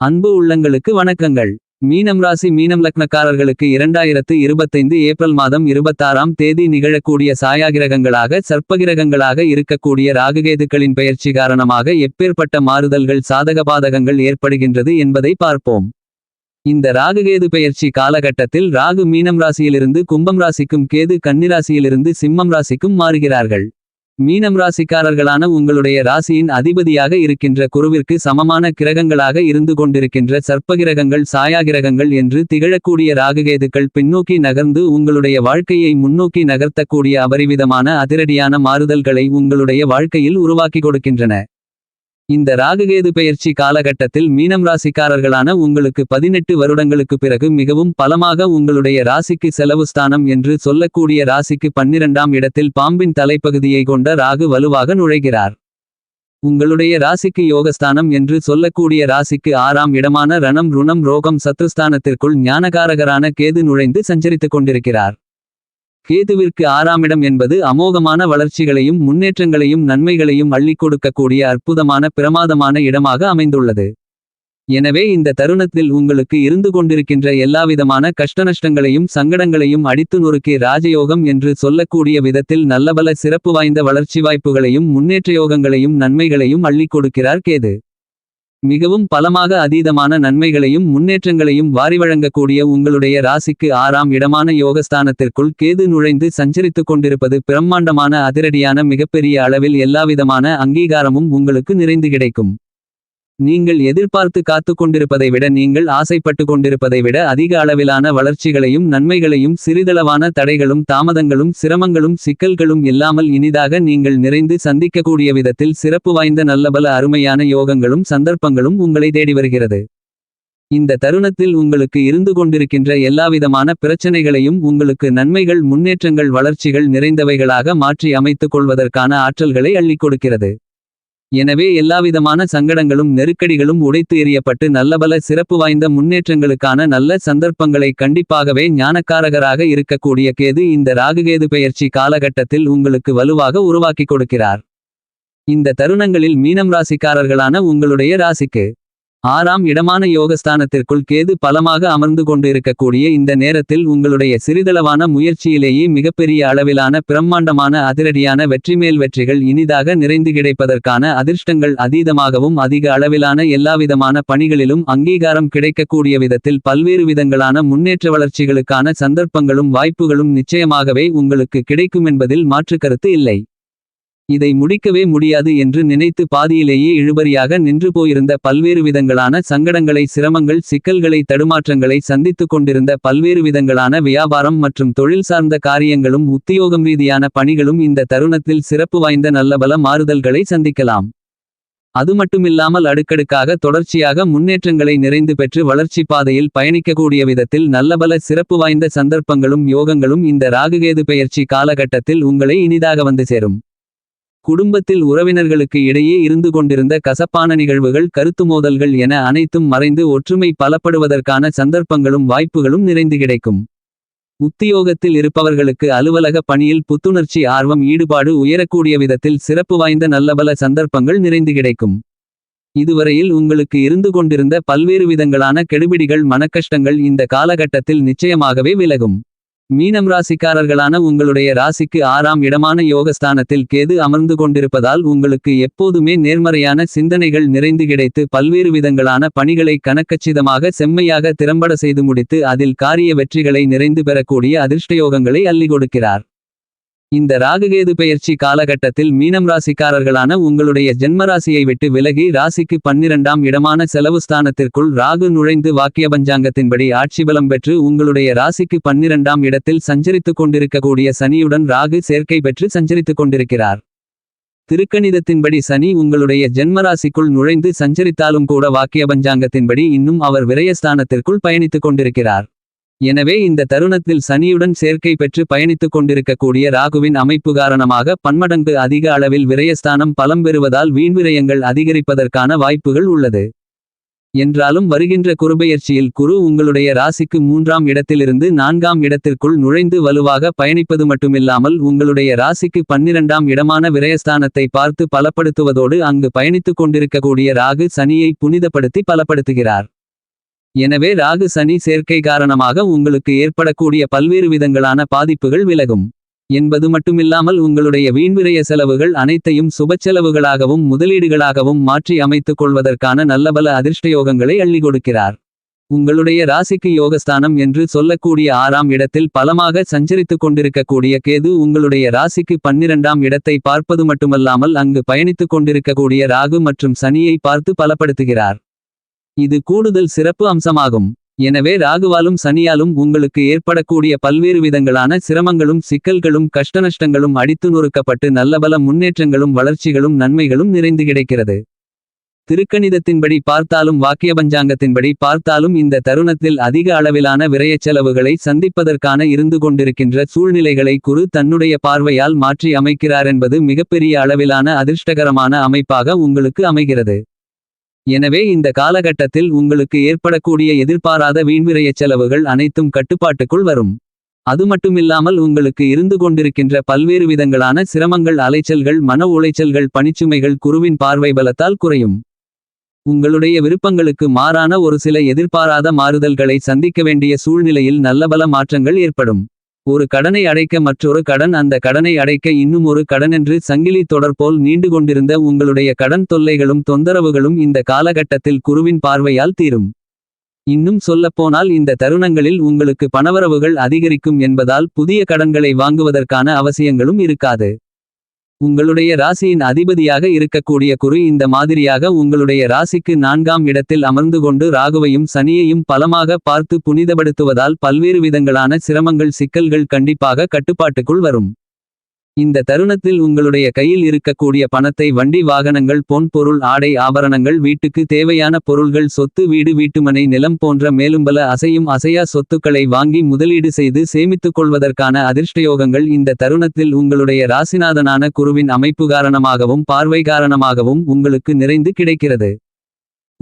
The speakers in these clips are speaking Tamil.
அன்பு உள்ளங்களுக்கு வணக்கங்கள். மீனம் ராசி மீனம் லக்னக்காரர்களுக்கு இரண்டாயிரத்து இருபத்தைந்து ஏப்ரல் மாதம் இருபத்தாறாம் தேதி நிகழக்கூடிய சாயாகிரகங்களாக சர்ப்பகிரகங்களாக இருக்கக்கூடிய ராகுகேதுக்களின் பயிற்சி காரணமாக எப்பேற்பட்ட மாறுதல்கள் சாதக பாதகங்கள் ஏற்படுகின்றது என்பதை பார்ப்போம். இந்த ராகுகேது பயிற்சி காலகட்டத்தில் ராகு மீனம் ராசியிலிருந்து கும்பம் ராசிக்கும் கேது கன்னிராசியிலிருந்து சிம்மம் ராசிக்கும் மாறுகிறார்கள். மீனம் ராசிக்காரர்களான உங்களுடைய ராசியின் அதிபதியாக இருக்கின்ற குருவிற்கு சமமான கிரகங்களாக இருந்து கொண்டிருக்கின்ற சர்ப்பகிரகங்கள் சாயாகிரகங்கள் என்று திகழக்கூடிய ராகுகேதுக்கள் பின்னோக்கி நகர்ந்து உங்களுடைய வாழ்க்கையை முன்னோக்கி நகர்த்தக்கூடிய அபரிவிதமான அதிரடியான மாறுதல்களை உங்களுடைய வாழ்க்கையில் உருவாக்கி கொடுக்கின்றன. இந்த ராகுகேது பெயர்ச்சி காலகட்டத்தில் மீனம் ராசிக்காரர்களான உங்களுக்கு பதினெட்டு வருடங்களுக்கு பிறகு மிகவும் பலமாக உங்களுடைய ராசிக்கு செலவு ஸ்தானம் என்று சொல்லக்கூடிய ராசிக்கு பன்னிரண்டாம் இடத்தில் பாம்பின் தலைப்பகுதியை கொண்ட ராகு வலுவாக நுழைகிறார். உங்களுடைய ராசிக்கு யோகஸ்தானம் என்று சொல்லக்கூடிய ராசிக்கு ஆறாம் இடமான ரணம் ருணம் ரோகம் சத்ருஸ்தானத்திற்குள் ஞானகாரகரான கேது நுழைந்து சஞ்சரித்துக் கொண்டிருக்கிறார். கேதுவிற்கு ஆறாமிடம் என்பது அமோகமான வளர்ச்சிகளையும் முன்னேற்றங்களையும் நன்மைகளையும் அள்ளிக் கொடுக்கக்கூடிய அற்புதமான பிரமாதமான இடமாக அமைந்துள்ளது. எனவே இந்த தருணத்தில் உங்களுக்கு இருந்து கொண்டிருக்கின்ற எல்லாவிதமான கஷ்டநஷ்டங்களையும் சங்கடங்களையும் அடித்து நொறுக்கி ராஜயோகம் என்று சொல்லக்கூடிய விதத்தில் நல்லபல சிறப்பு வாய்ந்த வளர்ச்சி வாய்ப்புகளையும் முன்னேற்ற யோகங்களையும் நன்மைகளையும் அள்ளிக் கொடுக்கிறார் கேது. மிகவும் பலமாக அதீதமான நன்மைகளையும் முன்னேற்றங்களையும் வாரி வழங்கக்கூடிய உங்களுடைய ராசிக்கு ஆறாம் இடமான யோகஸ்தானத்திற்குள் கேது நுழைந்து சஞ்சரித்துக் கொண்டிருப்பது பிரம்மாண்டமான அதிரடியான மிகப்பெரிய அளவில் எல்லாவிதமான அங்கீகாரமும் உங்களுக்கு நிறைந்து கிடைக்கும். நீங்கள் எதிர்பார்த்து காத்து கொண்டிருப்பதை விட நீங்கள் ஆசைப்பட்டு கொண்டிருப்பதை விட அதிக அளவிலான வளர்ச்சிகளையும் நன்மைகளையும் சிறிதளவான தடைகளும் தாமதங்களும் சிரமங்களும் சிக்கல்களும் இல்லாமல் இனிதாக நீங்கள் நிறைந்து சந்திக்கக்கூடிய விதத்தில் சிறப்பு வாய்ந்த நல்லபல அருமையான யோகங்களும் சந்தர்ப்பங்களும் உங்களை தேடி வருகிறது. இந்த தருணத்தில் உங்களுக்கு இருந்து கொண்டிருக்கின்ற எல்லாவிதமான பிரச்சனைகளையும் உங்களுக்கு நன்மைகள் முன்னேற்றங்கள் வளர்ச்சிகள் நிறைந்தவைகளாக மாற்றி அமைத்துக் கொள்வதற்கான ஆற்றல்களை அள்ளிக் கொடுக்கிறது. எனவே எல்லாவிதமான சங்கடங்களும் நெருக்கடிகளும் உடைத்து எறியப்பட்டு நல்லபல சிறப்பு வாய்ந்த முன்னேற்றங்களுக்கான நல்ல சந்தர்ப்பங்களை கண்டிப்பாகவே ஞானக்காரகராக இருக்கக்கூடிய கேது இந்த ராகுகேது பெயர்ச்சி காலகட்டத்தில் உங்களுக்கு வலுவாக உருவாக்கிக் கொடுக்கிறார். இந்த தருணங்களில் மீனம் ராசிக்காரர்களான உங்களுடைய ராசிக்கு ஆறாம் இடமான யோகஸ்தானத்திற்குள் கேது பலமாக அமர்ந்து கொண்டு இருக்கக்கூடிய இந்த நேரத்தில் உங்களுடைய சிறிதளவான முயற்சியிலேயே மிகப்பெரிய அளவிலான பிரம்மாண்டமான அதிரடியான வெற்றிமேல் வெற்றிகள் இனிதாக நிறைந்து கிடைப்பதற்கான அதிர்ஷ்டங்கள் அதீதமாகவும் அதிக அளவிலான எல்லாவிதமான பணிகளிலும் அங்கீகாரம் கிடைக்கக்கூடிய விதத்தில் பல்வேறு விதங்களான முன்னேற்ற வளர்ச்சிகளுக்கான சந்தர்ப்பங்களும் வாய்ப்புகளும் நிச்சயமாகவே உங்களுக்கு கிடைக்குமென்பதில் மாற்று கருத்து இல்லை. இதை முடிக்கவே முடியாது என்று நினைத்து பாதியிலேயே இழுபறியாக நின்று போயிருந்த பல்வேறு விதங்களான சங்கடங்களை சிரமங்கள் சிக்கல்களை தடுமாற்றங்களை சந்தித்துக் கொண்டிருந்த பல்வேறு விதங்களான வியாபாரம் மற்றும் தொழில் சார்ந்த காரியங்களும் உத்தியோகம் ரீதியான பணிகளும் இந்த தருணத்தில் சிறப்பு வாய்ந்த நல்லபல மாறுதல்களை சந்திக்கலாம். அது மட்டுமில்லாமல் அடுக்கடுக்காக தொடர்ச்சியாக முன்னேற்றங்களை நிறைந்து பெற்று வளர்ச்சி பாதையில் பயணிக்கக்கூடிய விதத்தில் நல்லபல சிறப்பு வாய்ந்த சந்தர்ப்பங்களும் யோகங்களும் இந்த ராகுகேது பெயர்ச்சி காலகட்டத்தில் உங்களை இனிதாக வந்து சேரும். குடும்பத்தில் உறவினர்களுக்கு இடையே இருந்து கொண்டிருந்த கசப்பான நிகழ்வுகள் கருத்து மோதல்கள் என அனைத்தும் மறைந்து ஒற்றுமை பலப்படுவதற்கான சந்தர்ப்பங்களும் வாய்ப்புகளும் நிறைந்து கிடைக்கும். உத்தியோகத்தில் இருப்பவர்களுக்கு அலுவலக பணியில் புத்துணர்ச்சி ஆர்வம் ஈடுபாடு உயரக்கூடிய விதத்தில் சிறப்பு வாய்ந்த நல்லபல சந்தர்ப்பங்கள் நிறைந்து கிடைக்கும். இதுவரையில் உங்களுக்கு இருந்து கொண்டிருந்த பல்வேறு விதங்களான கெடுபிடிகள் மனக்கஷ்டங்கள் இந்த காலகட்டத்தில் நிச்சயமாகவே விலகும். மீனம் ராசிக்காரர்களான உங்களுடைய ராசிக்கு ஆறாம் இடமான யோகஸ்தானத்தில் கேது அமர்ந்து கொண்டிருப்பதால் உங்களுக்கு எப்போதுமே நேர்மறையான சிந்தனைகள் நிறைந்து கிடைத்து பல்வேறு விதங்களான பணிகளை கணக்கச்சிதமாக செம்மையாக திறம்பட செய்து முடித்து அதில் காரிய வெற்றிகளை நிறைந்து பெறக்கூடிய அதிர்ஷ்டயோகங்களை அள்ளி கொடுக்கிறார். இந்த ராகுகேது பெயர்ச்சி காலகட்டத்தில் மீனம் ராசிக்காரர்களான உங்களுடைய ஜென்மராசியை விட்டு விலகி ராசிக்கு பன்னிரண்டாம் இடமான செலவு ஸ்தானத்திற்குள் ராகு நுழைந்து வாக்கிய பஞ்சாங்கத்தின்படி ஆட்சிபலம் பெற்று உங்களுடைய ராசிக்கு பன்னிரண்டாம் இடத்தில் சஞ்சரித்துக் கொண்டிருக்கக்கூடிய சனியுடன் ராகு சேர்க்கை பெற்று சஞ்சரித்துக் கொண்டிருக்கிறார். திருக்கணிதத்தின்படி சனி உங்களுடைய ஜென்மராசிக்குள் நுழைந்து சஞ்சரித்தாலும் கூட வாக்கிய பஞ்சாங்கத்தின்படி இன்னும் அவர் விரயஸ்தானத்திற்குள் பயணித்துக் கொண்டிருக்கிறார். எனவே இந்த தருணத்தில் சனியுடன் சேர்க்கை பெற்று பயணித்துக் கொண்டிருக்கக்கூடிய ராகுவின் அமைப்பு காரணமாக பன்மடங்கு அதிக அளவில் விரயஸ்தானம் பலம் பெறுவதால் வீண்விரயங்கள் அதிகரிப்பதற்கான வாய்ப்புகள் உள்ளது. என்றாலும் வருகின்ற குறுபெயர்ச்சியில் குரு உங்களுடைய ராசிக்கு மூன்றாம் இடத்திலிருந்து நான்காம் இடத்திற்குள் நுழைந்து வலுவாக பயணிப்பது மட்டுமில்லாமல் உங்களுடைய ராசிக்கு பன்னிரண்டாம் இடமான விரயஸ்தானத்தை பார்த்து பலப்படுத்துவதோடு அங்கு பயணித்துக் கொண்டிருக்கக்கூடிய ராகு சனியை புனிதப்படுத்தி பலப்படுத்துகிறார். எனவே ராகு சனி சேர்க்கை காரணமாக உங்களுக்கு ஏற்படக்கூடிய பல்வேறு விதங்களான பாதிப்புகள் விலகும். என்பது மட்டுமில்லாமல் உங்களுடைய வீண்விரய செலவுகள் அனைத்தையும் சுபச்செலவுகளாகவும் முதலீடுகளாகவும் மாற்றி அமைத்துக் கொள்வதற்கான நல்லபல அதிர்ஷ்டயோகங்களை அள்ளி கொடுக்கிறார். உங்களுடைய ராசிக்கு யோகஸ்தானம் என்று சொல்லக்கூடிய ஆறாம் இடத்தில் பலமாக சஞ்சரித்துக் கொண்டிருக்கக்கூடிய கேது உங்களுடைய ராசிக்கு பன்னிரண்டாம் இடத்தை பார்ப்பது மட்டுமல்லாமல் அங்கு பயணித்துக் கொண்டிருக்கக்கூடிய ராகு மற்றும் சனியை பார்த்து பலப்படுத்துகிறார். இது கூடுதல் சிறப்பு அம்சமாகும். எனவே ராகுவாலும் சனியாலும் உங்களுக்கு ஏற்படக்கூடிய பல்வேறு விதங்களான சிரமங்களும் சிக்கல்களும் கஷ்டநஷ்டங்களும் அடித்து நொறுக்கப்பட்டு நல்லபல முன்னேற்றங்களும் வளர்ச்சிகளும் நன்மைகளும் நிறைந்து கிடைக்கிறது. திருக்கணிதத்தின்படி பார்த்தாலும் வாக்கிய பஞ்சாங்கத்தின்படி பார்த்தாலும் இந்த தருணத்தில் அதிக அளவிலான விரயச் செலவுகளை சந்திப்பதற்கான இருந்து கொண்டிருக்கின்ற சூழ்நிலைகளை குரு தன்னுடைய பார்வையால் மாற்றி அமைக்கிறார் என்பது மிகப்பெரிய அளவிலான அதிர்ஷ்டகரமான அமைப்பாக உங்களுக்கு அமைகிறது. எனவே இந்த காலகட்டத்தில் உங்களுக்கு ஏற்படக்கூடிய எதிர்பாராத வீண்விரைய செலவுகள் அனைத்தும் கட்டுப்பாட்டுக்குள் வரும். அது மட்டுமில்லாமல் உங்களுக்கு இருந்து கொண்டிருக்கின்ற பல்வேறு விதங்களான சிரமங்கள் அலைச்சல்கள் மன உளைச்சல்கள் பணிச்சுமைகள் குருவின் பார்வை பலத்தால் குறையும். உங்களுடைய விருப்பங்களுக்கு மாறான ஒரு சில எதிர்பாராத மாறுதல்களை சந்திக்க வேண்டிய சூழ்நிலையில் நல்லபல மாற்றங்கள் ஏற்படும். ஒரு கடனை அடைக்க மற்றொரு கடன் அந்த கடனை அடைக்க இன்னும் ஒரு கடனென்று சங்கிலி தொடர்போல் நீண்டு கொண்டிருந்த உங்களுடைய கடன் தொல்லைகளும் தொந்தரவுகளும் இந்த காலகட்டத்தில் குருவின் பார்வையால் தீரும். இன்னும் சொல்லப்போனால் இந்த தருணங்களில் உங்களுக்கு பணவரவுகள் அதிகரிக்கும் என்பதால் புதிய கடன்களை வாங்குவதற்கான அவசியங்களும் இருக்காது. உங்களுடைய ராசியின் அதிபதியாக இருக்கக்கூடிய குரு இந்த மாதிரியாக உங்களுடைய ராசிக்கு நான்காம் இடத்தில் அமர்ந்து கொண்டு ராகுவையும் சனியையும் பலமாக பார்த்து புனிதப்படுத்துவதால் பல்வேறு விதங்களான சிரமங்கள் சிக்கல்கள் கண்டிப்பாக கட்டுப்பாட்டுக்குள் வரும். இந்த தருணத்தில் உங்களுடைய கையில் இருக்கக்கூடிய பணத்தை வண்டி வாகனங்கள் பொன் பொருள் ஆடை ஆபரணங்கள் வீட்டுக்கு தேவையான பொருள்கள் சொத்து வீடு வீட்டுமனை நிலம் போன்ற மேலும்பல அசையும் அசையா சொத்துக்களை வாங்கி முதலீடு செய்து சேமித்துக் கொள்வதற்கான அதிர்ஷ்டயோகங்கள் இந்த தருணத்தில் உங்களுடைய ராசிநாதனான குருவின் அமைப்பு காரணமாகவும் பார்வை காரணமாகவும் உங்களுக்கு நிறைந்து கிடைக்கிறது.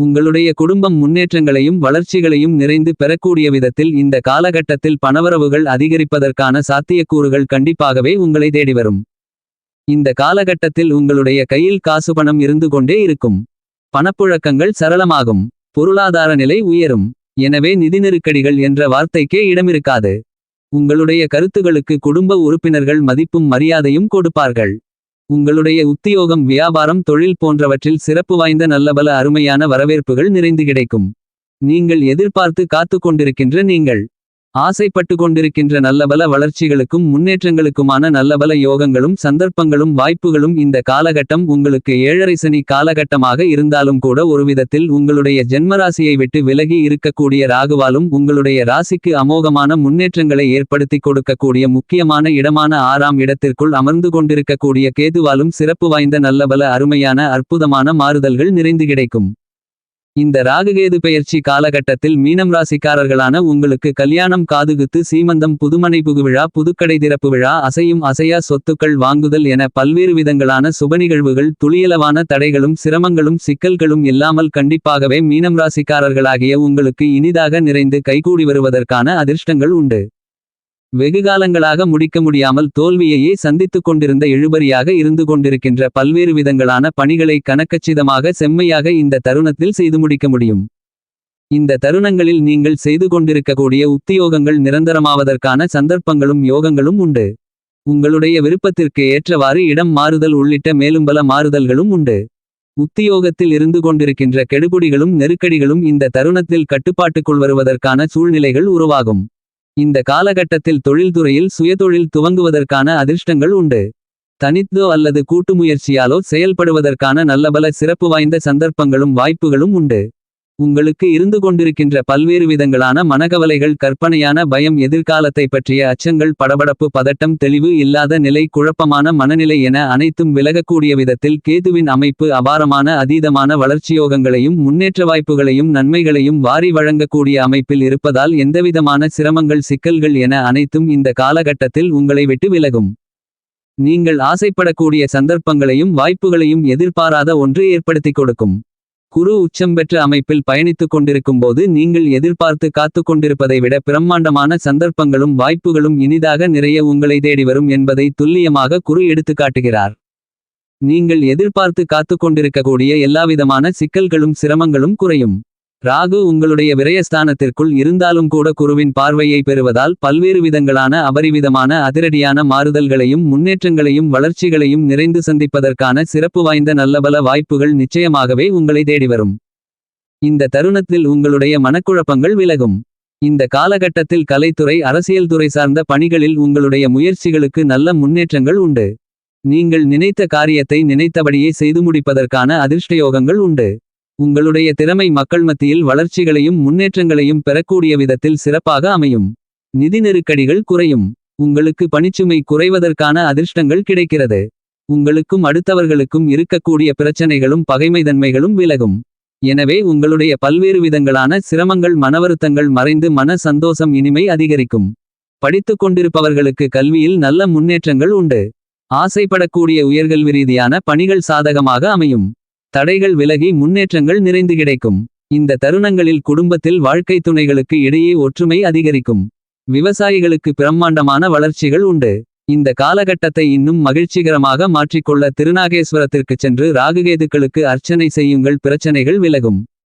உங்களுடைய குடும்பம் முன்னேற்றங்களையும் வளர்ச்சிகளையும் நிறைந்து பெறக்கூடிய விதத்தில் இந்த காலகட்டத்தில் பணவரவுகள் அதிகரிப்பதற்கான சாத்தியக்கூறுகள் கண்டிப்பாகவே உங்களை தேடி வரும். இந்த காலகட்டத்தில் உங்களுடைய கையில் காசு பணம் இருந்து கொண்டே இருக்கும். பணப்புழக்கங்கள் சரளமாகும். பொருளாதார நிலை உயரும். எனவே நிதி நெருக்கடிகள் என்ற வார்த்தைக்கே இடமிருக்காது. உங்களுடைய கருத்துகளுக்கு குடும்ப உறுப்பினர்கள் மதிப்பும் மரியாதையும் கொடுப்பார்கள். உங்களுடைய உத்தியோகம் வியாபாரம் தொழில் போன்றவற்றில் சிறப்பு வாய்ந்த நல்லபல அருமையான வரவேற்புகள் நிறைந்து கிடைக்கும். நீங்கள் எதிர்பார்த்து காத்து கொண்டிருக்கின்ற நீங்கள். ஆசைப்பட்டு கொண்டிருக்கின்ற நல்லபல வளர்ச்சிகளுக்கும் முன்னேற்றங்களுக்குமான நல்லபல யோகங்களும் சந்தர்ப்பங்களும் வாய்ப்புகளும் இந்த காலகட்டம் உங்களுக்கு ஏழரை சனி காலகட்டமாக இருந்தாலும் கூட ஒருவிதத்தில் உங்களுடைய ஜென்மராசியை விட்டு விலகி இருக்கக்கூடிய ராகுவாலும் உங்களுடைய ராசிக்கு அமோகமான முன்னேற்றங்களை ஏற்படுத்தி கொடுக்கக்கூடிய முக்கியமான இடமான ஆறாம் இடத்திற்குள் அமர்ந்து கொண்டிருக்கக்கூடிய கேதுவாலும் சிறப்பு வாய்ந்த நல்லபல அருமையான அற்புதமான மாறுதல்கள் நிறைந்து கிடைக்கும். இந்த ராகுகேது பெயர்ச்சி காலகட்டத்தில் மீனம் ராசிக்காரர்களான உங்களுக்கு கல்யாணம் காதுகுத்து சீமந்தம் புதுமனை புகுவிழா புதுக்கடை திறப்பு விழா அசையும் அசையா சொத்துக்கள் வாங்குதல் என பல்வேறு விதங்களான சுபநிகழ்வுகள் துளியளவான தடைகளும் சிரமங்களும் சிக்கல்களும் இல்லாமல் கண்டிப்பாகவே மீனம் ராசிக்காரர்களாகிய உங்களுக்கு இனிதாக நிறைந்து கைகூடி வருவதற்கான அதிர்ஷ்டங்கள் உண்டு. வெகுகாலங்களாக முடிக்க முடியாமல் தோல்வியையே சந்தித்துக் கொண்டிருந்த எழுபறியாக இருந்து கொண்டிருக்கின்ற பல்வேறு விதங்களான பணிகளை கணக்கச்சிதமாக செம்மையாக இந்த தருணத்தில் செய்து முடிக்க முடியும். இந்த தருணங்களில் நீங்கள் செய்து கொண்டிருக்கக்கூடிய உத்தியோகங்கள் நிரந்தரமாவதற்கான சந்தர்ப்பங்களும் யோகங்களும் உண்டு. உங்களுடைய விருப்பத்திற்கு ஏற்றவாறு இடம் மாறுதல் உள்ளிட்ட மேலும் பல மாறுதல்களும் உண்டு. உத்தியோகத்தில் இருந்து கொண்டிருக்கின்ற கெடுபுடிகளும் நெருக்கடிகளும் இந்த தருணத்தில் கட்டுப்பாட்டுக்குள் வருவதற்கான சூழ்நிலைகள் உருவாகும். இந்த காலகட்டத்தில் தொழில்துறையில் சுயதொழில் துவங்குவதற்கான அதிர்ஷ்டங்கள் உண்டு. தனித்தோ அல்லது கூட்டு முயற்சியாலோ செயல்படுவதற்கான நல்லபல சிறப்பு வாய்ந்த சந்தர்ப்பங்களும் வாய்ப்புகளும் உண்டு. உங்களுக்கு இருந்து கொண்டிருக்கின்ற பல்வேறு விதங்களான மனகவலைகள் கற்பனையான பயம் எதிர்காலத்தை பற்றிய அச்சங்கள் படபடப்பு பதட்டம் தெளிவு இல்லாத நிலை குழப்பமான மனநிலை என அனைத்தும் விலகக்கூடிய விதத்தில் கேதுவின் அமைப்பு அபாரமான அதீதமான வளர்ச்சியோகங்களையும் முன்னேற்ற வாய்ப்புகளையும் நன்மைகளையும் வாரி வழங்கக்கூடிய அமைப்பில் இருப்பதால் எந்தவிதமான சிரமங்கள் சிக்கல்கள் என அனைத்தும் இந்த காலகட்டத்தில் உங்களை விட்டு விலகும். நீங்கள் ஆசைப்படக்கூடிய சந்தர்ப்பங்களையும் வாய்ப்புகளையும் எதிர்பாராத ஒன்று ஏற்படுத்திக் கொடுக்கும். குரு உச்சம் பெற்ற அமைப்பில் பயணித்துக் கொண்டிருக்கும் போது நீங்கள் எதிர்பார்த்து காத்துக் கொண்டிருப்பதை விட பிரம்மாண்டமான சந்தர்ப்பங்களும் வாய்ப்புகளும் இனிதாக நிறைய உங்களை தேடி வரும் என்பதை துல்லியமாக குரு எடுத்துக்காட்டுகிறார் நீங்கள் எதிர்பார்த்து காத்துக் கொண்டிருக்கக்கூடிய எல்லாவிதமான சிக்கல்களும் சிரமங்களும் குறையும். ராகு உங்களுடைய விரயஸ்தானத்திற்குள் இருந்தாலும் கூட குருவின் பார்வையை பெறுவதால் பல்வேறு விதங்களான அபரிவிதமான அதிரடியான மாறுதல்களையும் முன்னேற்றங்களையும் வளர்ச்சிகளையும் நிறைந்து சந்திப்பதற்கான சிறப்பு வாய்ந்த நல்லபல வாய்ப்புகள் நிச்சயமாகவே உங்களை தேடி வரும். இந்த தருணத்தில் உங்களுடைய மனக்குழப்பங்கள் விலகும். இந்த காலகட்டத்தில் கலைத்துறை அரசியல் துறை சார்ந்த பணிகளில் உங்களுடைய முயற்சிகளுக்கு நல்ல முன்னேற்றங்கள் உண்டு. நீங்கள் நினைத்த காரியத்தை நினைத்தபடியே செய்து முடிப்பதற்கான அதிர்ஷ்டயோகங்கள் உண்டு. உங்களுடைய திறமை மக்கள் மத்தியில் வளர்ச்சிகளையும் முன்னேற்றங்களையும் பெறக்கூடிய விதத்தில் சிறப்பாக அமையும். நிதி நெருக்கடிகள் குறையும். உங்களுக்கு பணிச்சுமை குறைவதற்கான அதிர்ஷ்டங்கள் கிடைக்கிறது. உங்களுக்கும் அடுத்தவர்களுக்கும் இருக்கக்கூடிய பிரச்சனைகளும் பகைமைதன்மைகளும் விலகும். எனவே உங்களுடைய பல்வேறு விதங்களான சிரமங்கள் மனவருத்தங்கள் மறைந்து மன சந்தோஷம் இனிமை அதிகரிக்கும். படித்துக் கொண்டிருப்பவர்களுக்கு கல்வியில் நல்ல முன்னேற்றங்கள் உண்டு. ஆசைப்படக்கூடிய உயர்கல்வி ரீதியான பணிகள் சாதகமாக அமையும். தடைகள் விலகி முன்னேற்றங்கள் நிறைந்து கிடைக்கும். இந்த தருணங்களில் குடும்பத்தில் வாழ்க்கை துணைகளுக்கு இடையே ஒற்றுமை அதிகரிக்கும். விவசாயிகளுக்கு பிரம்மாண்டமான வளர்ச்சிகள் உண்டு. இந்த காலகட்டத்தை இன்னும் மகிழ்ச்சிகரமாக மாற்றிக்கொள்ள திருநாகேஸ்வரத்திற்கு சென்று ராகுகேதுக்களுக்கு அர்ச்சனை செய்யுங்கள். பிரச்சனைகள் விலகும்.